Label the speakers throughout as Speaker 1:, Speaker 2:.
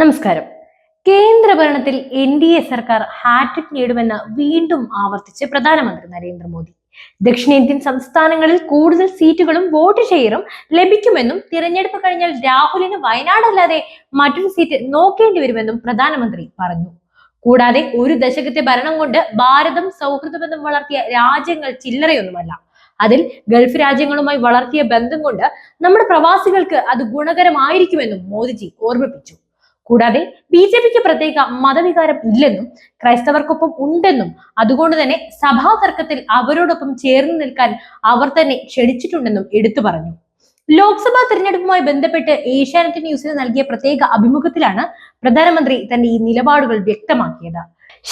Speaker 1: നമസ്കാരം കേന്ദ്രഭരണത്തിൽ N D A സർക്കാർ ഹാട്രിക് നേടുമെന്ന് വീണ്ടും ആവർത്തിച്ച് പ്രധാനമന്ത്രി നരേന്ദ്രമോദി ദക്ഷിണേന്ത്യൻ സംസ്ഥാനങ്ങളിൽ കൂടുതൽ സീറ്റുകളും വോട്ട് ഷെയറും ലഭിക്കുമെന്നും തിരഞ്ഞെടുപ്പ് കഴിഞ്ഞാൽ രാഹുലിന് വയനാടല്ലാതെ മറ്റൊരു സീറ്റ് നോക്കേണ്ടി വരുമെന്നും പ്രധാനമന്ത്രി പറഞ്ഞു കൂടാതെ ഒരു ദശകത്തെ ഭരണം കൊണ്ട് ഭാരതം സൗഹൃദബന്ധം വളർത്തിയ രാജ്യങ്ങൾ ചില്ലറയൊന്നുമല്ല അതിൽ ഗൾഫ് രാജ്യങ്ങളുമായി വളർത്തിയ ബന്ധം കൊണ്ട് നമ്മുടെ പ്രവാസികൾക്ക് അത് ഗുണകരമായിരിക്കുമെന്നും മോദിജി ഓർമ്മിപ്പിച്ചു കൂടാതെ ബി ജെ പിക്ക് പ്രത്യേക മതവികാരം ഇല്ലെന്നും ക്രൈസ്തവർക്കൊപ്പം ഉണ്ടെന്നും അതുകൊണ്ട് തന്നെ സഭാ തർക്കത്തിൽ അവരോടൊപ്പം ചേർന്ന് നിൽക്കാൻ അവർ തന്നെ ക്ഷണിച്ചിട്ടുണ്ടെന്നും എടുത്തു പറഞ്ഞു ലോക്സഭാ തിരഞ്ഞെടുപ്പുമായി ബന്ധപ്പെട്ട് ഏഷ്യാനെറ്റ് ന്യൂസിന് നൽകിയ പ്രത്യേക അഭിമുഖത്തിലാണ് പ്രധാനമന്ത്രി തന്റെ ഈ നിലപാടുകൾ വ്യക്തമാക്കിയത്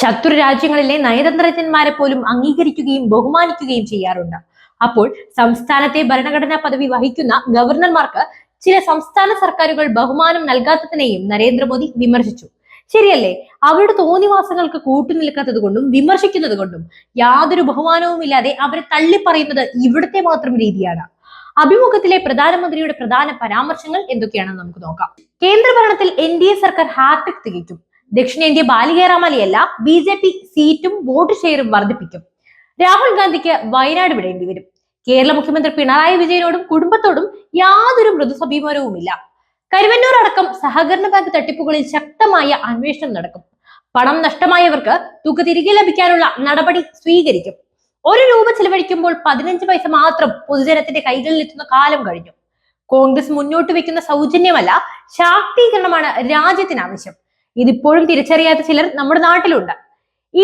Speaker 1: ശത്രു രാജ്യങ്ങളിലെ നയതന്ത്രജ്ഞന്മാരെ പോലും അംഗീകരിക്കുകയും ബഹുമാനിക്കുകയും ചെയ്യാറുണ്ട് അപ്പോൾ സംസ്ഥാനത്തെ ഭരണഘടനാ പദവി വഹിക്കുന്ന ഗവർണർമാർക്ക് ചില സംസ്ഥാന സർക്കാരുകൾ ബഹുമാനം നൽകാത്തതിനെയും നരേന്ദ്രമോദി വിമർശിച്ചു ശരിയല്ലേ അവരുടെ തോന്നിവാസങ്ങൾക്ക് നിൽക്കാത്തത് കൊണ്ടും വിമർശിക്കുന്നത് കൊണ്ടും യാതൊരു ബഹുമാനവും ഇല്ലാതെ അവരെ തള്ളിപ്പറയുന്നത് ഇവിടുത്തെ മാത്രം രീതിയാണ് അഭിമുഖത്തിലെ പ്രധാനമന്ത്രിയുടെ പ്രധാന പരാമർശങ്ങൾ എന്തൊക്കെയാണെന്ന് നമുക്ക് നോക്കാം കേന്ദ്രഭരണത്തിൽ എൻ ഡി എ സർക്കാർ ഹാർട്ടിക് തികയ്ക്കും ദക്ഷിണേന്ത്യ ബാലികേറാമലയല്ല ബി ജെ പി സീറ്റും വോട്ട് ഷെയറും വർദ്ധിപ്പിക്കും രാഹുൽ ഗാന്ധിക്ക് വയനാട് വിടേണ്ടി വരും കേരള മുഖ്യമന്ത്രി പിണറായി വിജയനോടും കുടുംബത്തോടും യാതൊരു മൃദുസമീപനവുമില്ല കരുവന്നൂർ അടക്കം സഹകരണ ബാങ്ക് തട്ടിപ്പുകളിൽ ശക്തമായ അന്വേഷണം നടക്കും പണം നഷ്ടമായവർക്ക് തുക തിരികെ ലഭിക്കാനുള്ള നടപടി സ്വീകരിക്കും ഒരു രൂപ ചെലവഴിക്കുമ്പോൾ പതിനഞ്ച് പൈസ മാത്രം പൊതുജനത്തിന്റെ കൈകളിൽ എത്തുന്ന കാലം കഴിഞ്ഞു കോൺഗ്രസ് മുന്നോട്ട് വെക്കുന്ന സൗജന്യമല്ല ശാക്തീകരണമാണ് രാജ്യത്തിന് ആവശ്യം ഇതിപ്പോഴും തിരിച്ചറിയാത്ത ചിലർ നമ്മുടെ നാട്ടിലുണ്ട്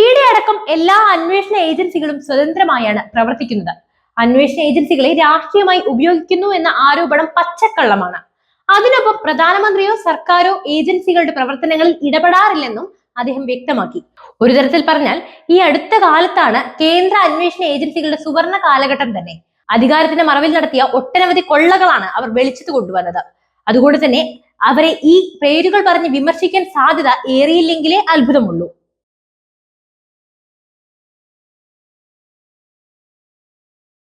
Speaker 1: ഈടെ അടക്കം എല്ലാ അന്വേഷണ ഏജൻസികളും സ്വതന്ത്രമായാണ് പ്രവർത്തിക്കുന്നത് അന്വേഷണ ഏജൻസികളെ രാഷ്ട്രീയമായി ഉപയോഗിക്കുന്നു എന്ന ആരോപണം പച്ചക്കള്ളമാണ് അതിനൊപ്പം പ്രധാനമന്ത്രിയോ സർക്കാരോ ഏജൻസികളുടെ പ്രവർത്തനങ്ങളിൽ ഇടപെടാറില്ലെന്നും അദ്ദേഹം വ്യക്തമാക്കി ഒരു തരത്തിൽ പറഞ്ഞാൽ ഈ അടുത്ത കാലത്താണ് കേന്ദ്ര അന്വേഷണ ഏജൻസികളുടെ സുവർണ കാലഘട്ടം തന്നെ അധികാരത്തിന്റെ മറവിൽ നടത്തിയ ഒട്ടനവധി കൊള്ളകളാണ് അവർ വെളിച്ചത്ത് കൊണ്ടുവന്നത് അതുകൊണ്ട് തന്നെ അവരെ ഈ പേരുകൾ പറഞ്ഞ് വിമർശിക്കാൻ സാധ്യത ഏറിയില്ലെങ്കിലേ അത്ഭുതമുള്ളൂ